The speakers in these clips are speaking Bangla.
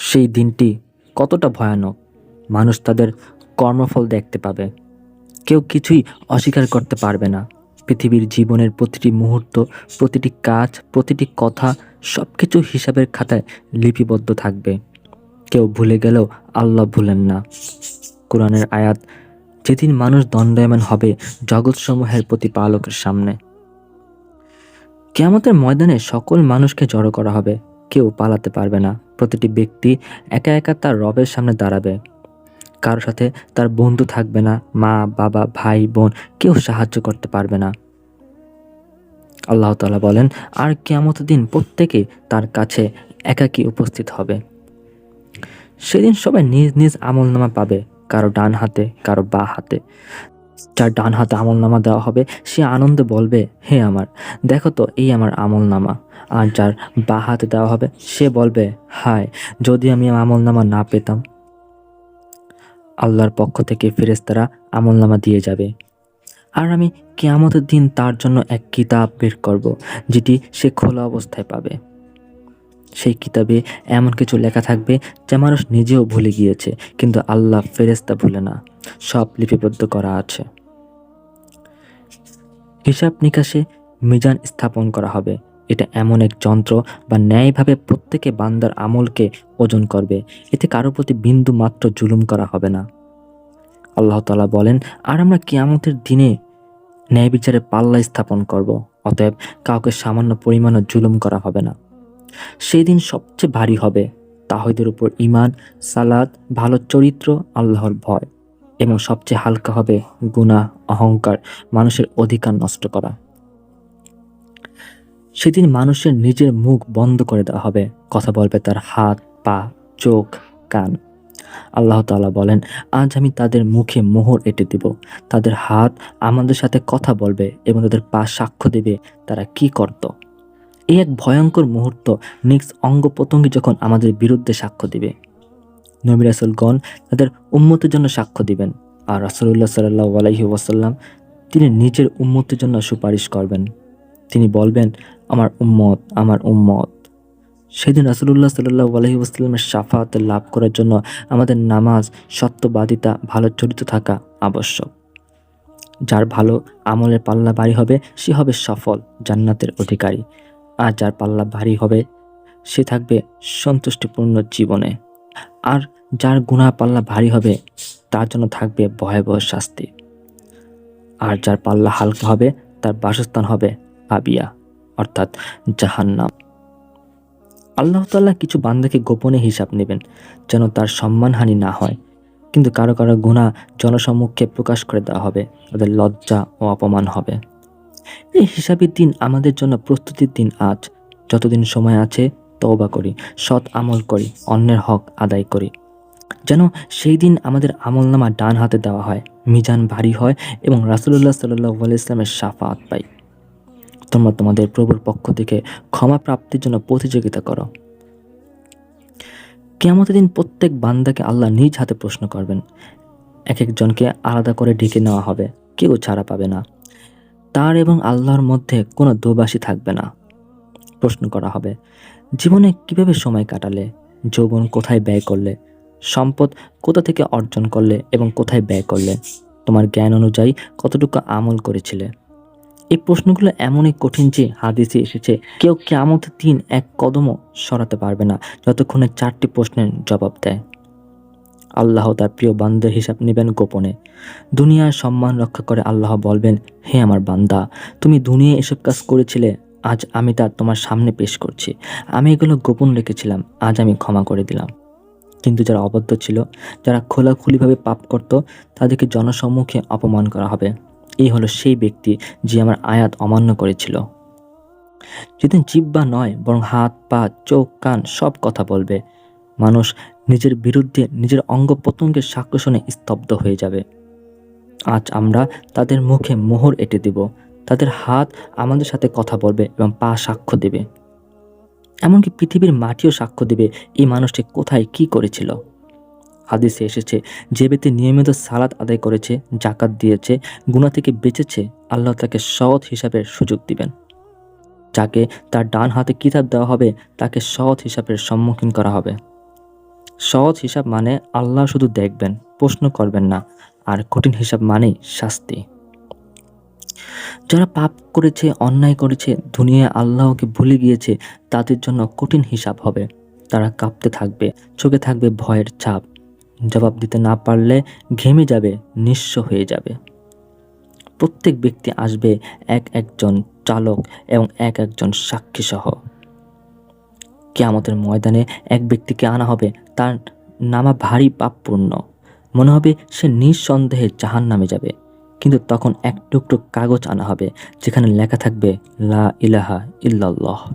সেই দিনটি কতটা ভয়ানক, মানুষ তাদের কর্মফল দেখতে পাবে। কেউ কিছুই অস্বীকার করতে পারবে না। পৃথিবীর জীবনের প্রতিটি মুহূর্ত, প্রতিটি কাজ, প্রতিটি কথা সব কিছু হিসাবের খাতায় লিপিবদ্ধ থাকবে। কেউ ভুলে গেলেও আল্লাহ ভুলেন না। কোরআনের আয়াত, যেদিন মানুষ দণ্ডায়মান হবে, জগৎসমূহের প্রতিপালকের সামনে। কেয়ামতের ময়দানে সকল মানুষকে জড়ো করা হবে, কেউ পালাতে পারবে না। প্রতিটি ব্যক্তি একা একা তার রবের সামনে দাঁড়াবে। কারোর সাথে তার বন্ধু থাকবে না, মা, বাবা, ভাই, বোন, কেউ সাহায্য করতে পারবে না। আল্লাহ তাআলা বলেন, আর কেয়ামত দিন প্রত্যেকে তার কাছে একাকী উপস্থিত হবে। সেদিন সবাই নিজ নিজ আমলনামা পাবে, কারও ডান হাতে, কারও বা হাতে। যার ডান হাতে আমলনামা দেওয়া হবে, সে আনন্দে বলবে, হে আমার, দেখো তো এই আমার আমলনামা। আর যার বা হাতে দেওয়া হবে, সে বলবে, হায়, যদি আমি আমলনামা না পেতাম, আল্লাহর পক্ষ থেকে ফেরেশতারা আমলনামা দিয়ে যাবে। আর আমি কেয়ামতের দিন তার জন্য এক কিতাব বের করব, যেটি সে খোলা অবস্থায় পাবে। সেই কিতাবে এমন কিছু লেখা থাকবে যা মানুষ নিজেও ভুলে গিয়েছে, কিন্তু আল্লাহ ফেরেস্তা ভুলে না। সব লিপিবদ্ধ করা আছে। হিসাব নিকাশে মিজান স্থাপন করা হবে। এটা এমন এক যন্ত্র বা ন্যায়ভাবে প্রত্যেকে বান্দার আমলকে ওজন করবে। এতে কারও প্রতি বিন্দু মাত্র জুলুম করা হবে না। আল্লাহ তালা বলেন, আর আমরা কিয়ামতের দিনে ন্যায় বিচারে পাল্লা স্থাপন করব, অতএব কাউকে সামান্য পরিমাণও জুলুম করা হবে না। সেই দিন সবচেয়ে ভারী হবে তাহিদের উপর ইমান সালাদ ভালো চরিত্র, আল্লাহর ভয়। এবং সবচেয়ে হালকা হবে গুনাহ, অহংকার, মানুষের অধিকার নষ্ট করা। সেদিন মানুষের নিজের মুখ বন্ধ করে দেওয়া হবে। কথা বলবে তার হাত, পা, চোখ, কান। আল্লাহ তাআলা বলেন, আজ আমি তাদের মুখে মোহর এঁটে দিব। তাদের হাত আমাদের সাথে কথা বলবে এবং তাদের পা সাক্ষ্য দেবে তারা কি করত? এই এক ভয়ঙ্কর মুহূর্ত নিক্স অঙ্গ প্রত্যঙ্গ যখন আমাদের বিরুদ্ধে সাক্ষ্য দিবে। নবী রাসুলগণ তাদের উম্মতের জন্য সাক্ষ্য দিবেন আর রাসুল্লাহ সাল্লাহ আলাইহি ওয়াসাল্লাম তিনি নিজের উম্মতের জন্য সুপারিশ করবেন। তিনি বলবেন, আমার উম্মত আমার উম্মত। সেদিন রাসুলুল্লাহ সাল্লাহ আলহি ওয়াসাল্লামের সাফাত লাভ করার জন্য আমাদের নামাজ, সত্যবাদিতা, ভালো চরিত্র থাকা আবশ্যক। যার ভালো আমলের পাল্লা বাড়ি হবে, সে হবে সফল, জান্নাতের অধিকারী। আর যার পাল্লা ভারী হবে, সে থাকবে সন্তুষ্টিপূর্ণ জীবনে। আর যার গুণা পাল্লা ভারী হবে, তার জন্য থাকবে ভয়াবহ শাস্তি। আর যার পাল্লা হালকা হবে, তার বাসস্থান হবে আবিয়া অর্থাৎ জাহান্নাম। আল্লাহ তাল্লাহ কিছু বান্দাকে গোপনে হিসাব নেবেন, যেন তার সম্মানহানি না হয়। কিন্তু কারও কারও গুণা জনসম্মুখে প্রকাশ করে দেওয়া হবে, তাদের লজ্জা ও অপমান হবে। এই হিসাবের দিন আমাদের জন্য প্রস্তুতির দিন আজ। যতদিন সময় আছে, তওবা করি, সৎ আমল করি, অন্যের হক আদায় করি। যেন সেই দিন আমাদের আমলনামা ডান হাতে দেওয়া হয়, মিজান ভারী হয় এবং রাসুলুল্লাহ সাল্লাহ ইসলামের সাফাত পাই। তোমরা তোমাদের প্রভুর পক্ষ থেকে ক্ষমা প্রাপ্তির জন্য প্রতিযোগিতা করো। কেমতের দিন প্রত্যেক বান্দাকে আল্লাহ নিজ হাতে প্রশ্ন করবেন। এক একজনকে আলাদা করে ডেকে নেওয়া হবে, কেউ ছাড়া পাবে না। তার এবং আল্লাহর মধ্যে কোনো দোবাসী থাকবে না। প্রশ্ন করা হবে, জীবনে কীভাবে সময় কাটালে, যৌবন কোথায় ব্যয় করলে, সম্পদ কোথা থেকে অর্জন করলে এবং কোথায় ব্যয় করলে, তোমার জ্ঞান অনুযায়ী কতটুকু আমল করেছিলে? এই প্রশ্নগুলো এমনই কঠিন যে হাদিসে এসেছে, কেউ কেমতের দিন এক কদমও সরাতে পারবে না, যতক্ষণে চারটি প্রশ্নের জবাব দেয়। আল্লাহ তার প্রিয় বান্দার হিসাব নেবেন গোপনে। দুনিয়ার সম্মান রক্ষা করে আল্লাহ বলবেন, হে আমার বান্দা, তুমি দুনিয়ায় এসব কাজ করেছিলে, আজ আমি তা তোমার সামনে পেশ করছি। আমি এগুলো গোপন রেখেছিলাম, আজ আমি ক্ষমা করে দিলাম। কিন্তু যারা অবদ্ধ ছিল, যারা খোলাখুলিভাবে পাপ করত, তাদেরকে জনসম্মুখে অপমান করা হবে। এই হলো সেই ব্যক্তি যে আমার আয়াত অমান্য করেছিল। যেদিন জিব্বা নয়, বরং হাত, পা, চোখ, কান সব কথা বলবে। মানুষ নিজের বিরুদ্ধে নিজের অঙ্গ প্রত্যঙ্গের সাক্ষ্য শুনে স্তব্ধ হয়ে যাবে। আজ আমরা তাদের মুখে মোহর এঁটে দেব। তাদের হাত আমাদের সাথে কথা বলবে এবং পা সাক্ষ্য দেবে। এমনকি পৃথিবীর মাটিও সাক্ষ্য দেবে এই মানুষটি কোথায় কি করেছিল। হাদিসে এসেছে, যে ব্যক্তি নিয়মিত সালাদ আদায় করেছে জাকাত দিয়েছে গুণা থেকে বেঁচেছে, আল্লাহ তাকে সৎ হিসাবে সুযোগ দিবেন। যাকে তার ডান হাতে কিতাব দেওয়া হবে, তাকে সৎ হিসাবের সম্মুখীন করা হবে। সহজ হিসাব মানে আল্লাহ শুধু দেখবেন, প্রশ্ন করবেন না, আর কঠিন হিসাব মানেই শাস্তি। যারা পাপ করেছে, অন্যায় করেছে, দুনিয়ায় আল্লাহকে ভুলে গিয়েছে, তাদের জন্য কঠিন হিসাব হবে। তারা কাঁপতে থাকবে, চোখে থাকবে ভয়ের ছাপ। জবাব দিতে না পারলে ঘেমে যাবে, নিঃস্ব হয়ে যাবে। প্রত্যেক ব্যক্তি আসবে এক একজন চালক এবং এক একজন সাক্ষী সহ কেয়ামতের ময়দানে এক ব্যক্তিকে আনা হবে। তার নামা ভারী পাপপূর্ণ। মনে হবে সে নিঃসন্দেহে জাহান নামে যাবে। কিন্তু তখন এক টুকরো কাগজ আনা হবে, যেখানে লেখা থাকবে, লা ইলাহা ইল্লাল্লাহ।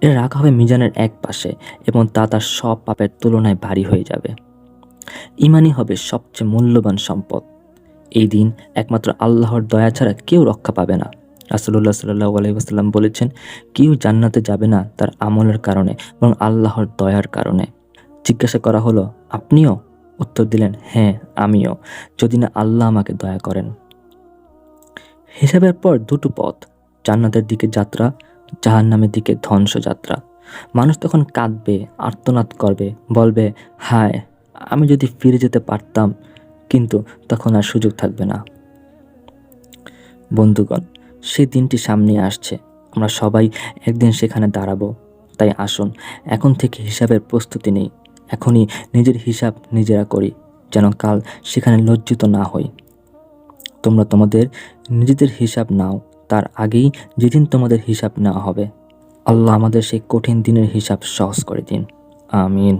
এটা রাখা হবে মিজানের এক পাশে, এবং তা তার সব পাপের তুলনায় ভারী হয়ে যাবে। ইমানই হবে সবচেয়ে মূল্যবান সম্পদ। এই দিন একমাত্র আল্লাহর দয়া ছাড়া কেউ রক্ষা পাবে না। রাসুল্লাহ সাল্লাহ আলহিহাস্লাম বলেছেন, কেউ জান্নাতে যাবে না তার আমলের কারণে, বরং আল্লাহর দয়ার কারণে। জিজ্ঞাসা করা হলো, আপনিও? উত্তর দিলেন হ্যাঁ আমিও। যদি না আল্লাহ আমাকে দয়া করেন। হিসাবের পর দুটো পথ, জান্নাতের দিকে যাত্রা, জাহান্নামের দিকে ধ্বংস যাত্রা মানুষ তখন কাঁদবে, আর্তনাদ করবে, বলবে, হায়, আমি যদি ফিরে যেতে পারতাম, কিন্তু তখন আর সুযোগ থাকবে না। বন্ধুগণ সেই দিনটি সামনে আসছে। আমরা সবাই একদিন সেখানে দাঁড়াবো। তাই আসুন, এখন থেকে হিসাবের প্রস্তুতি নেই। এখনই নিজের হিসাব নিজেরা করি, যেন কাল সেখানে লজ্জিত না হই। তোমরা তোমাদের নিজেদের হিসাব নাও, তার আগেই যেদিন তোমাদের হিসাব নেওয়া হবে। আল্লাহ আমাদের সেই কঠিন দিনের হিসাব সহজ করে দিন। আমিন।